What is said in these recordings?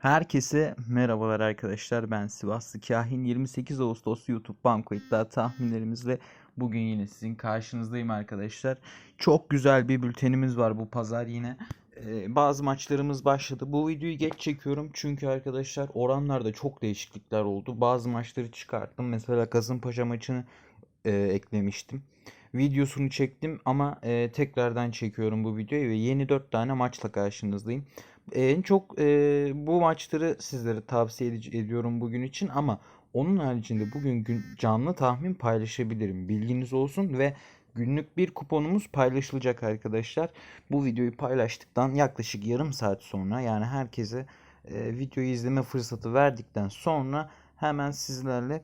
Herkese merhabalar arkadaşlar. Ben Sivaslı Kahin. 28 Ağustos YouTube Banko iddia tahminlerimizle bugün yine sizin karşınızdayım arkadaşlar. Çok güzel bir bültenimiz var bu pazar yine. Ee, bazı maçlarımız başladı. Bu videoyu geç çekiyorum çünkü arkadaşlar oranlarda çok değişiklikler oldu. Bazı maçları çıkarttım. Mesela Kasımpaşa maçını e, eklemiştim. Videosunu çektim ama e, tekrardan çekiyorum bu videoyu ve yeni 4 tane maçla karşınızdayım. En çok e, bu maçları sizlere tavsiye ed- ediyorum bugün için ama onun haricinde bugün gün, canlı tahmin paylaşabilirim. Bilginiz olsun ve günlük bir kuponumuz paylaşılacak arkadaşlar. Bu videoyu paylaştıktan yaklaşık yarım saat sonra yani herkese e, videoyu izleme fırsatı verdikten sonra hemen sizlerle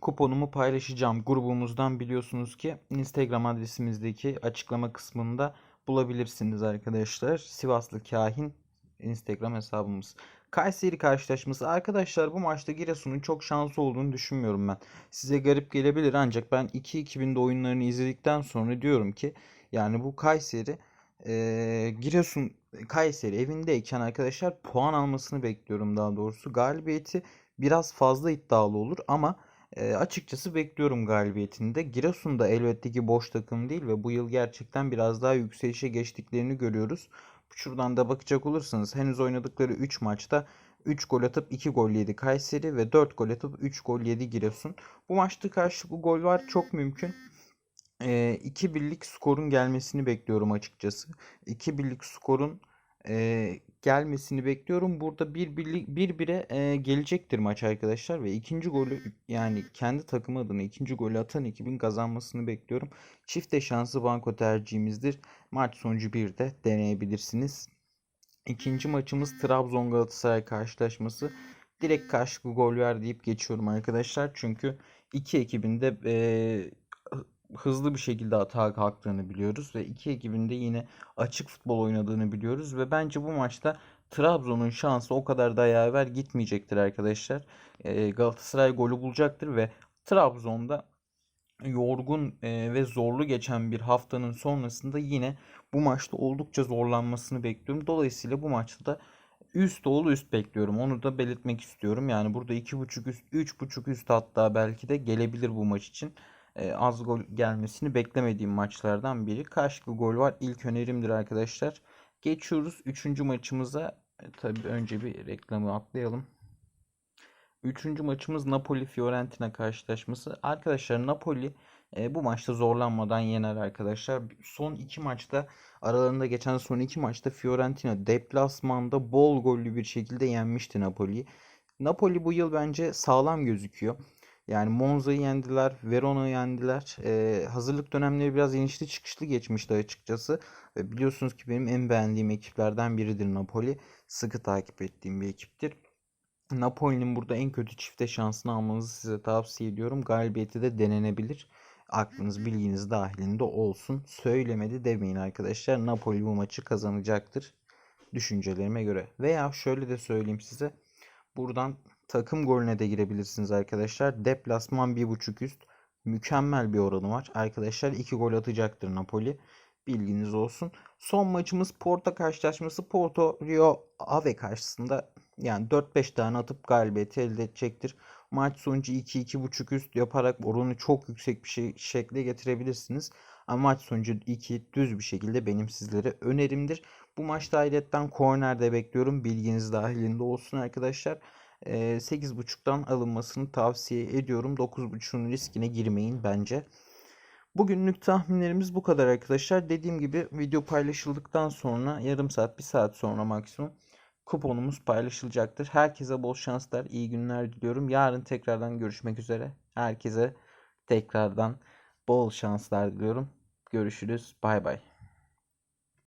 kuponumu paylaşacağım. Grubumuzdan biliyorsunuz ki Instagram adresimizdeki açıklama kısmında bulabilirsiniz arkadaşlar. Sivaslı Kahin Instagram hesabımız. Kayseri karşılaşması. Arkadaşlar bu maçta Giresun'un çok şanslı olduğunu düşünmüyorum ben. Size garip gelebilir ancak ben 2-2000'de oyunlarını izledikten sonra diyorum ki yani bu Kayseri eee, Giresun Kayseri evindeyken arkadaşlar puan almasını bekliyorum daha doğrusu. Galibiyeti biraz fazla iddialı olur ama e, açıkçası bekliyorum galibiyetini de. Giresun da elbette ki boş takım değil ve bu yıl gerçekten biraz daha yükselişe geçtiklerini görüyoruz. Şuradan da bakacak olursanız henüz oynadıkları 3 maçta 3 gol atıp 2 gol yedi Kayseri ve 4 gol atıp 3 gol yedi Giresun. Bu maçta karşılıklı gol var çok mümkün. 2 birlik skorun gelmesini bekliyorum açıkçası. 2 birlik skorun e, gelmesini bekliyorum. Burada bir birlik bir bire e, gelecektir maç arkadaşlar ve ikinci golü yani kendi takım adına ikinci golü atan ekibin kazanmasını bekliyorum. Çifte şansı banko tercihimizdir. Maç sonucu bir de deneyebilirsiniz. İkinci maçımız Trabzon Galatasaray karşılaşması. Direkt karşılıklı gol ver deyip geçiyorum arkadaşlar. Çünkü iki ekibin de e, hızlı bir şekilde atağa kalktığını biliyoruz ve iki ekibin de yine açık futbol oynadığını biliyoruz ve bence bu maçta Trabzon'un şansı o kadar da yaver gitmeyecektir arkadaşlar. E, Galatasaray golü bulacaktır ve Trabzon'da yorgun e, ve zorlu geçen bir haftanın sonrasında yine bu maçta oldukça zorlanmasını bekliyorum. Dolayısıyla bu maçta da üst oğlu üst bekliyorum. Onu da belirtmek istiyorum. Yani burada 2.5 üst, 3.5 üst hatta belki de gelebilir bu maç için. E, az gol gelmesini beklemediğim maçlardan biri. Karşılıklı gol var. İlk önerimdir arkadaşlar. Geçiyoruz 3. maçımıza. E, tabii önce bir reklamı atlayalım. Üçüncü maçımız Napoli-Fiorentina karşılaşması. Arkadaşlar Napoli e, bu maçta zorlanmadan yener arkadaşlar. Son iki maçta aralarında geçen son iki maçta Fiorentina deplasmanda bol gollü bir şekilde yenmişti Napoli'yi. Napoli bu yıl bence sağlam gözüküyor. Yani Monza'yı yendiler, Verona'yı yendiler. Ee, hazırlık dönemleri biraz inişli çıkışlı geçmişti açıkçası. Ve biliyorsunuz ki benim en beğendiğim ekiplerden biridir Napoli. Sıkı takip ettiğim bir ekiptir. Napoli'nin burada en kötü çifte şansını almanızı size tavsiye ediyorum. Galibiyeti de denenebilir. Aklınız bilginiz dahilinde olsun. Söylemedi demeyin arkadaşlar. Napoli bu maçı kazanacaktır. Düşüncelerime göre. Veya şöyle de söyleyeyim size. Buradan takım golüne de girebilirsiniz arkadaşlar. Deplasman 1.5 üst. Mükemmel bir oranı var. Arkadaşlar 2 gol atacaktır Napoli. Bilginiz olsun. Son maçımız Porto karşılaşması. Porto Rio Ave karşısında yani 4-5 tane atıp galibiyeti elde edecektir. Maç sonucu 2-2.5 üst yaparak oranı çok yüksek bir şey, şekle getirebilirsiniz. Ama maç sonucu 2 düz bir şekilde benim sizlere önerimdir. Bu maçta ayrıca kornerde bekliyorum. Bilginiz dahilinde olsun arkadaşlar. 8.5'tan alınmasını tavsiye ediyorum. 9.5'un riskine girmeyin bence. Bugünlük tahminlerimiz bu kadar arkadaşlar. Dediğim gibi video paylaşıldıktan sonra yarım saat, bir saat sonra maksimum kuponumuz paylaşılacaktır. Herkese bol şanslar, iyi günler diliyorum. Yarın tekrardan görüşmek üzere. Herkese tekrardan bol şanslar diliyorum. Görüşürüz. Bay bay.